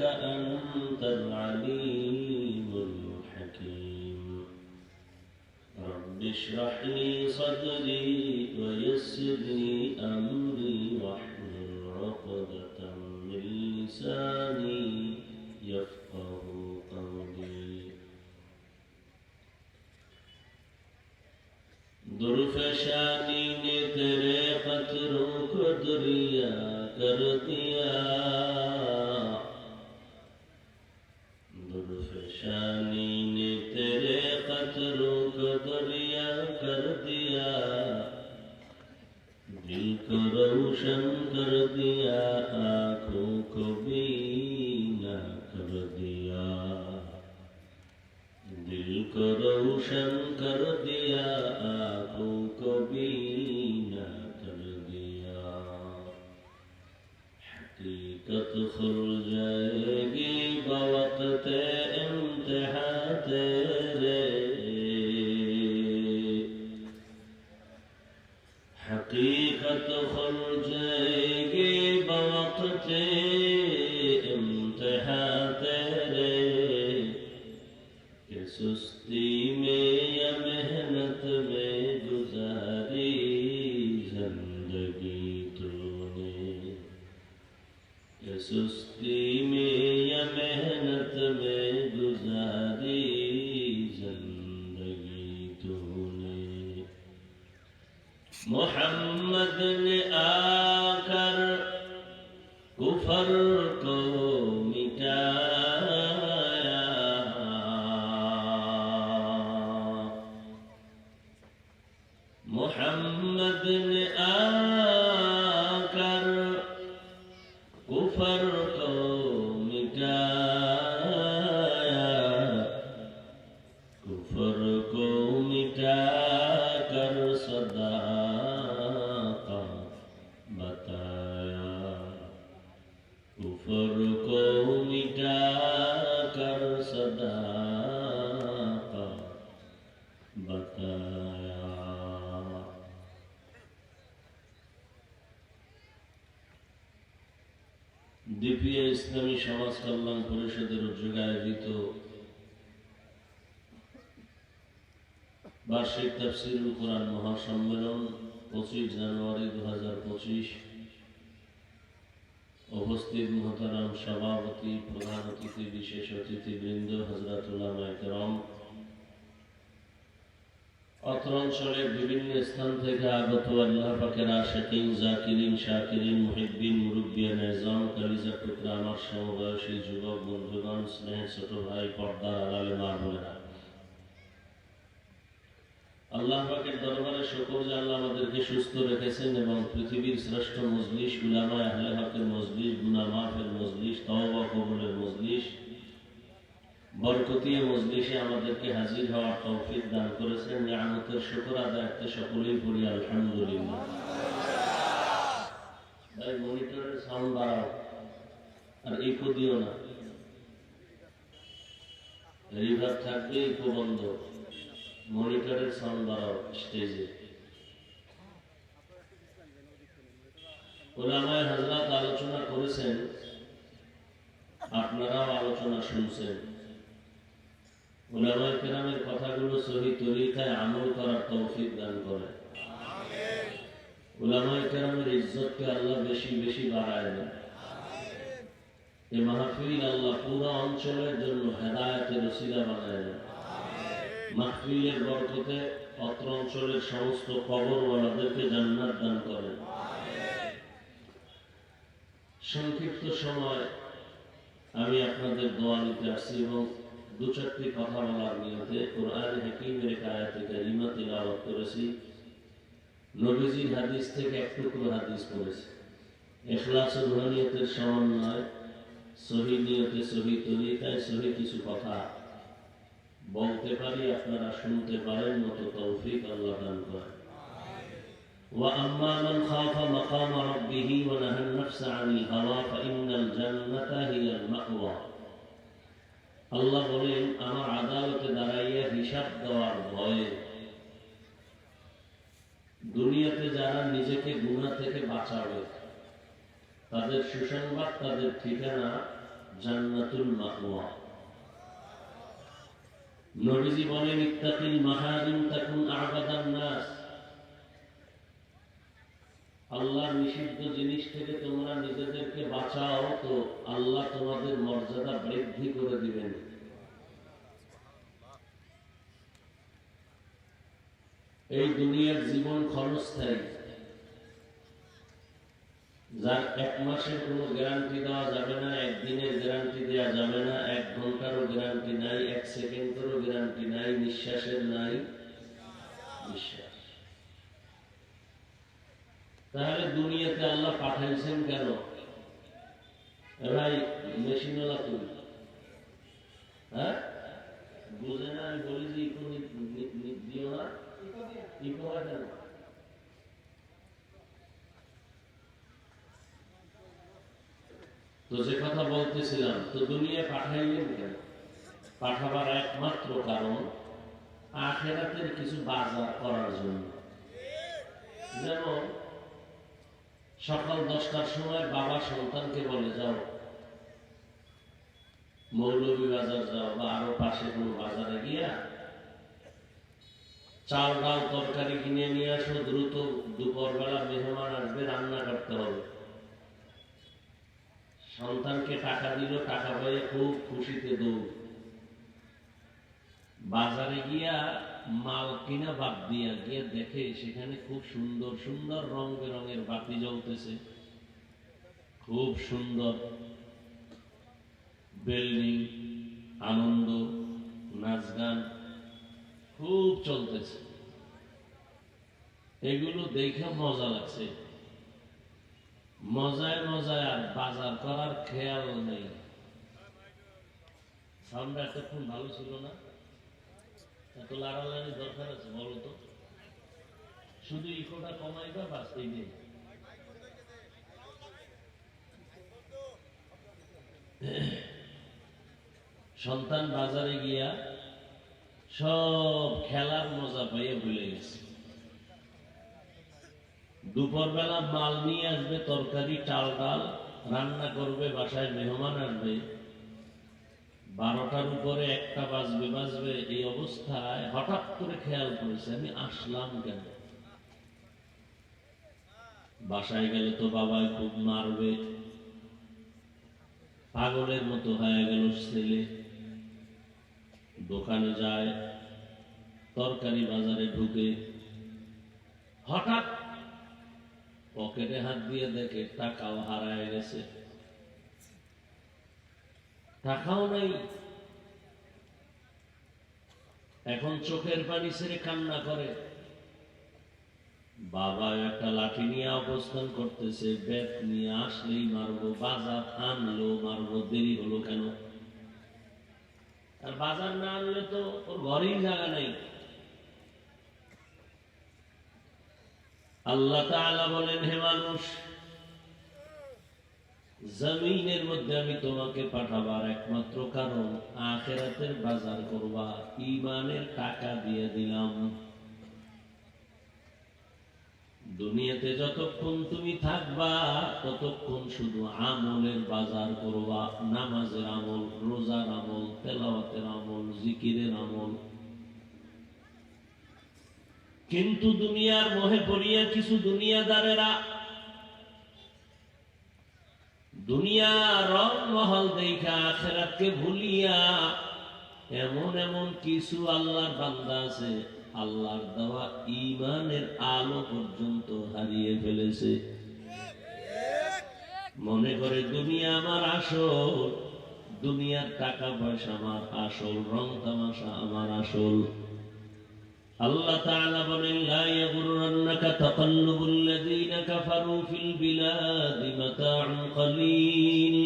أنت العليم الحكيم. رب اشرح لي صدري ويسر لي أمري واحلل عقدة من لساني يفقه قولي. درفشانی نے تیرے قطروں کو دریا کر دیا तो रोशन कर दिया आंखों को बीना कर दिया दिल को रोशन कर दिया आंखों को बीना कर दिया हकीकत खुल जाएगी बवक्त में या मेहनत में गुजारी ज़िंदगी तूने। सुस्ती में या मेहनत में गुजारी ज़िंदगी मोहम्मद ने आकर कुफर कुफर को मिटा कर सदा का बताया দ্বিতীয় ইসলামী সমাজ কল্যাণ পরিষদের উদ্যোগে আয়োজিত বার্ষিক তাফসিরুল কোরআন মহাসম্মেলন পঁচিশ জানুয়ারি দু হাজার পঁচিশ উপস্থিত মহতারাম সভাপতি, প্রধান অতিথি, বিশেষ অতিথিবৃন্দ হজরতুল্লাহ একরম। অত্র অঞ্চলের বিভিন্ন স্থান থেকে আগত আল্লাহ পাকের আশাকিন, জাকিরিন, শাকিরিন, মুহিব্বিন মুরব্বিয়ান এজম কালিজা টুকরা আমার সমবয়সী যুবক, বন্ধুগণ, স্নেহের ছোট ভাই, পর্দার আড়ালে মা বোনেরা। আল্লাহ দরবারে শুকর যে আল্লাহ আমাদেরকে সুস্থ রেখেছেন এবং পৃথিবীর শ্রেষ্ঠ মজলিস উলামা আহলে হকের মজলিস গুনা মাফের মজলিস, তওবা কবুলের বরকতীয় আমাদেরকে হাজির হওয়ার তৌফিক দান করেছেন। নিয়ামতের শুকর আদায়তে সকলেই পড়ি আলহামদুলিল্লাহ। মনিটরের সাউন্ড বাড়াও, আর ইকো দিও না। রিভার থাকবে ইকো বন্ধ। মনিটরের সাউন্ড বাড়াও স্টেজে। ওলামায় হাজরাত আলোচনা করেছেন, আপনারাও আলোচনা শুনছেন। ওলামায় কেরামের কথাগুলো সহি তরিকায় আমল করার তৌফিক দান করে ওলামায় কেরামের ইজ্জতকে আল্লাহ বেশি বেশি বাড়ায় না এ মাহফিল আল্লাহ পুরো অঞ্চলের জন্য হেদায়তের রসিদা বানায় দেন। মাহফিলের বরকতে অত্র অঞ্চলের সমস্ত কবরওয়ালাদেরকে জান্নাত দান করেন। সংক্ষিপ্ত সময় আমি আপনাদের দোয়া নিতে আসছি এবং দু চারটি কথা বলার নিয়তে কোরআন হাকিমের এক আয়াতে কারিমা তিলাওয়াত করেছি। নবীজির হাদিস থেকে এক টুকরো হাদিস পড়েছি। এখলাস রুহানিয়তের সমন্বয়, সহি নিয়তে সহি তরিকায় সহি কিছু কথা বলতে পারি আপনারা শুনতে পারেন মতো তৌফিক আল্লাহ দান করেন وأما من خاف مقام ربه ونهى النفس عن الهوى فإن الجنة هي المأوى আল্লাহ বলেন আমার আদালতে দাঁড়াইয়া হিসাব দেওয়ার ভয়ে দুনিয়াতে যারা নিজেকে গুণা থেকে বাঁচাবে তাদের সুসংবাদ তাদের ঠিকানা জান্নাতুল মাহওয়া নবীজি বলেন ইত্তাকিল মাহারিম তাকুন আবাদান নাস। আল্লাহ নিষিদ্ধ জিনিস থেকে তোমরা নিজেদেরকে বাঁচাও তো আল্লাহ তোমাদের মর্যাদা বৃদ্ধি করে দিবেন। এই দুনিয়ার জীবন ক্ষণস্থায়ী। যার এক মাসের কোনো গ্যারান্টি দেওয়া যাবে না একদিনের গ্যারান্টি দেওয়া যাবে না, এক ঘন্টারও গ্যারান্টি নাই, এক সেকেন্ডেরও গ্যারান্টি নাই, নিঃশ্বাসের নাই। বিশ্বাস তাহলে দুনিয়াতে আল্লাহ পাঠাইছেন কেন? ভাই, মেশিনওয়ালা তুমি হ্যাঁ? বুঝে না, আমি বলি যে ইকো নি- নি- নি- দিও না ইকো হয় কেন তো যে কথা বলতেছিলাম, তো দুনিয়া পাঠাইলেন কেন পাঠাবার একমাত্র কারণ আখেরাতের কিছু বাজার করার জন্য। যেমন সকাল দশটার সময় বাবা সন্তানকে বলে, যাও মৌলভী বাজার যাও বা আরও পাশে কোনো বাজারে গিয়া চাল ডাল তরকারি কিনে নিয়ে আসো, দ্রুত দুপুর বেলা মেহমান আসবে, রান্না করতে হবে। সন্তানকে টাকা দিল, টাকা পেয়ে খুব খুশিতে দৌড়। বাজারে গিয়া মাল কিনা বাদ দিয়া গিয়ে দেখে সেখানে খুব সুন্দর সুন্দর রং বেরঙের বাতি জ্বলতেছে। খুব সুন্দর। বিল্ডিং, আনন্দ, নাচ গান খুব চলতেছে। এগুলো দেখে মজা লাগছে। মজায় মজায় আর বাজার করার খেয়াল নেই। সাউন্ডটা এতক্ষণ ভালো ছিল না? এত লাড়ালাড়ি দরকার আছে বলো তো? শুধু ইকোটা কমাইবা এই যে। সন্তান বাজারে গিয়া সব খেলার মজা পাইয়ে ভুলে গেছে। দুপুর বেলা মাল নিয়ে আসবে, তরকারি, চাল, ডাল, রান্না করবে, বাসায় মেহমান আসবে। বারোটার উপরে একটা বাজবে বাজবে, এই অবস্থায় হঠাৎ করে খেয়াল করেছে, আমি আসলাম কেন? বাসায় গেলে তো বাবাই খুব মারবে। পাগলের মতো হয়ে গেল ছেলে। দোকানে যায়, তরকারি বাজারে ঢুকে। হঠাৎ পকেটে হাত দিয়ে দেখে টাকাও হারায় গেছে। টাকাও নাই। এখন চোখের পানি ছেড়ে কান্না করে। বাবা একটা লাঠি নিয়ে অবস্থান করতেছে ব্যাট নিয়ে আসলেই মারবো, বাজার আনলো, মারবো, দেরি হলো কেন? আর বাজার না আনলে তো ওর ঘরেই জায়গা নেই। আল্লাহ তাআলা বলেন, হে মানুষ, জমিনের মধ্যে আমি তোমাকে পাঠাবার একমাত্র কারণ আখেরাতের বাজার করবা ইমানের টাকা দিয়ে দিলাম। দুনিয়াতে যতক্ষণ তুমি থাকবা, ততক্ষণ শুধু আমলের বাজার করবা। নামাজের আমল, রোজার আমল, তেলাওয়াতের আমল, জিকিরের আমল কিন্তু দুনিয়ার মোহে পড়িয়া কিছু দুনিয়াদারেরা দুনিয়া রং মহল দেখা আখেরাতকে ভুলিয়া এমন এমন কিছু আল্লাহর বান্দা আছে, আল্লাহর দেওয়া ইমানের আলো পর্যন্ত হারিয়ে ফেলেছে। মনে করে, দুনিয়া আমার আসল, দুনিয়ার টাকা পয়সা আমার আসল, রং তামাশা আমার আসল। আল্লাহ তাআলা বলেন লা ইয়াগুররান্নাকা তাকাল্লুবুল্লাযীনা কাফারু ফিল বিলাদি মাতাউন কলিল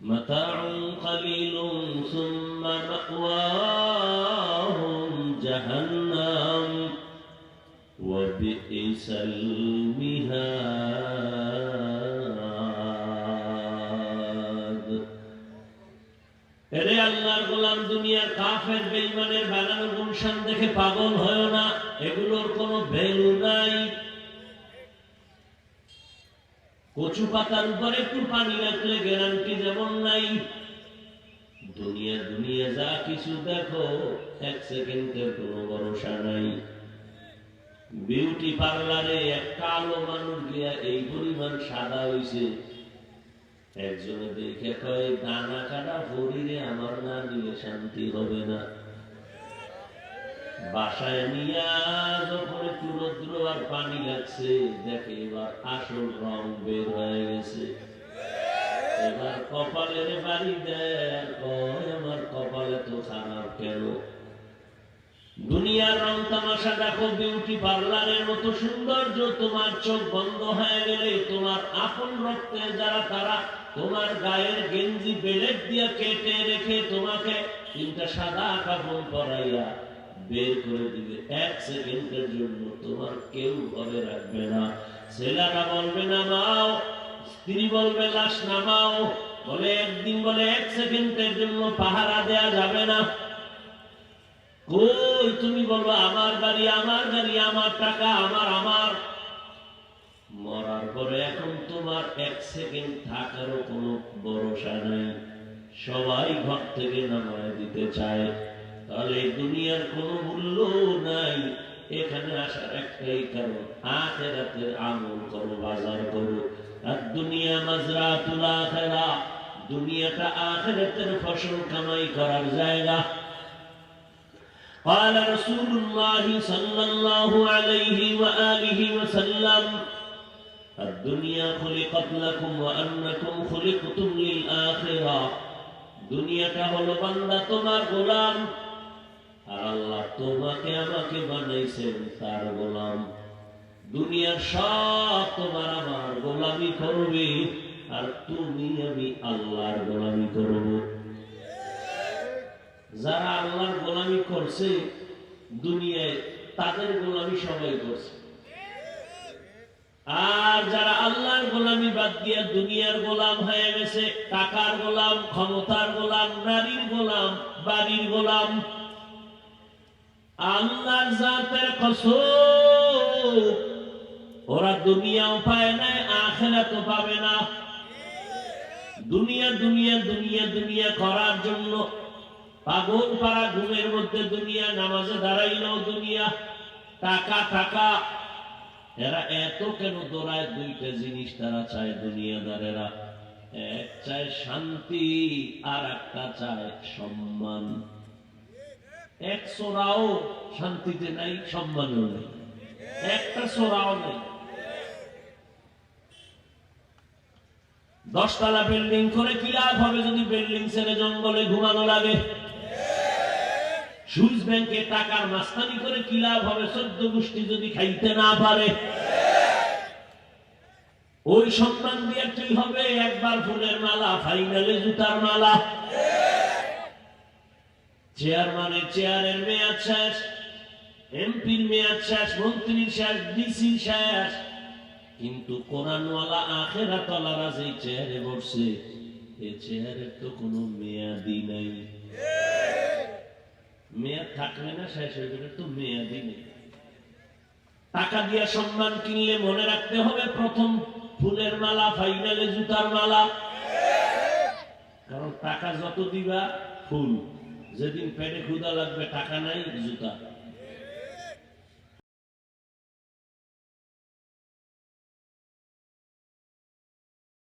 মাতাউন কলিলুন সুম্মা মাওয়াহুম জাহান্নাম ওয়া বিইসাল মিহাদ আল্লাহর গোলাম দুনিয়ার কাফের বানানো দেখে পাগল হয় না, এগুলোর ভ্যালু নাই। কচু পাতার উপরে একটু পানি রাখলে গ্যারান্টি যেমন নাই। দুনিয়া দুনিয়া, যা কিছু দেখো, এক সেকেন্ডের কোনো ভরসা নাই। বিউটি পার্লারে একটা আলো মানুষ গিয়া এই পরিমাণ সাদা হইছে। একজনে দেখে কয়, দানা কাটা শরীরে আমার না নিলে শান্তি হবে না। বাসায় নিয়া যখন একটু রৌদ্র আর পানি লাগছে, দেখে এবার আসল রং বের হয়ে গেছে। এবার কপালের বাড়ি দেয় কয়, আমার কপালে তো খারাপ কেন? দুনিয়ার রং তামাশা দেখো বিউটি পার্লারের মতো সৌন্দর্য তোমার চোখ বন্ধ হয়ে গেলে তোমার আপন রক্তে যারা তারা তোমার গায়ের গেঞ্জি বেলেট দিয়ে কেটে রেখে তোমাকে তিনটা সাদা কাপড় পরাইয়া বের করে দিবে। এক সেকেন্ডের জন্য তোমার কেউ ঘরে রাখবে না। ছেলেরা বলবে না মাও স্ত্রী বলবে, লাশ নামাও। বলে, একদিন বলে এক সেকেন্ডের জন্য পাহারা দেয়া যাবে না। কই তুমি বলব, আমার বাড়ি, আমার গাড়ি আমার টাকা, আমার আমার। মরার পরে এখন তোমার এক সেকেন্ড থাকারও কোনো ভরসা নাই। সবাই ঘর থেকে নামায় দিতে চায়। তাহলে দুনিয়ার কোনো মূল্য নাই। এখানে আসার একটাই কারণ, আখেরাতের আমল করো, বাজার করো। আর দুনিয়া মাজরাতুল আখেরা, দুনিয়াটা আখেরাতের ফসল কামাই করার জায়গা। قال رسول الله صلى الله عليه وآله وسلم الدنيا خلقت لكم وأنكم خلقتم للآخرة দুনিয়াটা হলো বান্দা তোমার গোলাম আর আল্লাহ তোমাকে আমাকে বানাইছেন তার গোলাম দুনিয়ার সব তোমার আমার গোলামি করবে আর তুমি আমি আল্লাহর গোলামি করবো যারা আল্লাহর গোলামি করছে দুনিয়ায়, তাদের গোলামি সবাই করছে। আর যারা আল্লাহর গোলামি বাদ দিয়ে দুনিয়ার গোলাম হয়ে গেছে, টাকার গোলাম, ক্ষমতার গোলাম, নারীর গোলাম, বাড়ির গোলাম, আল্লাহর জাতের কসম ওরা দুনিয়াও পায় না আখেরা তো পাবে না। দুনিয়া দুনিয়া দুনিয়া দুনিয়া করার জন্য পাগল পাড়া ঘুমের মধ্যে দুনিয়া, নামাজে দাঁড়াইলেও দুনিয়া। টাকা টাকা। এরা এত কেন দৌড়ায় দুইটা জিনিস তারা চায় দুনিয়াদারেরা। এক চায় শান্তি, আর একটা চায় সম্মান। এক সোরাও শান্তিতে নাই, সম্মানও নেই। একটা সোরাও নেই। দশতলা বিল্ডিং করে কি লাভ হবে যদি বিল্ডিং ছেড়ে জঙ্গলে ঘুমানো লাগে? সুইস ব্যাংকে টাকার মাস্তানি করে কি লাভ হবে? চোদ্দ গোষ্ঠী যদি খাইতে না পারে, ওই সম্মান দিয়ে কি হবে? একবার ফুলের মালা, ফাইনালে জুতার মালা। চেয়ারম্যানের চেয়ারের মেয়াদ শেষ, এমপির মেয়াদ শেষ, মন্ত্রীর শেষ ডিসি শেষ। কিন্তু কোরআনওয়ালা আখেরা তলারা যে চেয়ারে বসছে এ চেয়ারের তো কোনো মেয়াদি নাই। মেয়াদ থাকবে না শেষ হয়ে গেলে তো মেয়াদি নেই টাকা দিয়ে সম্মান কিনলে মনে রাখতে হবে প্রথম ফুলের মালা, ফাইনালে জুতার মালা। কারণ টাকা যত দিবা, ফুল। যেদিন পেটে ক্ষুদা লাগবে, টাকা নাই, জুতা।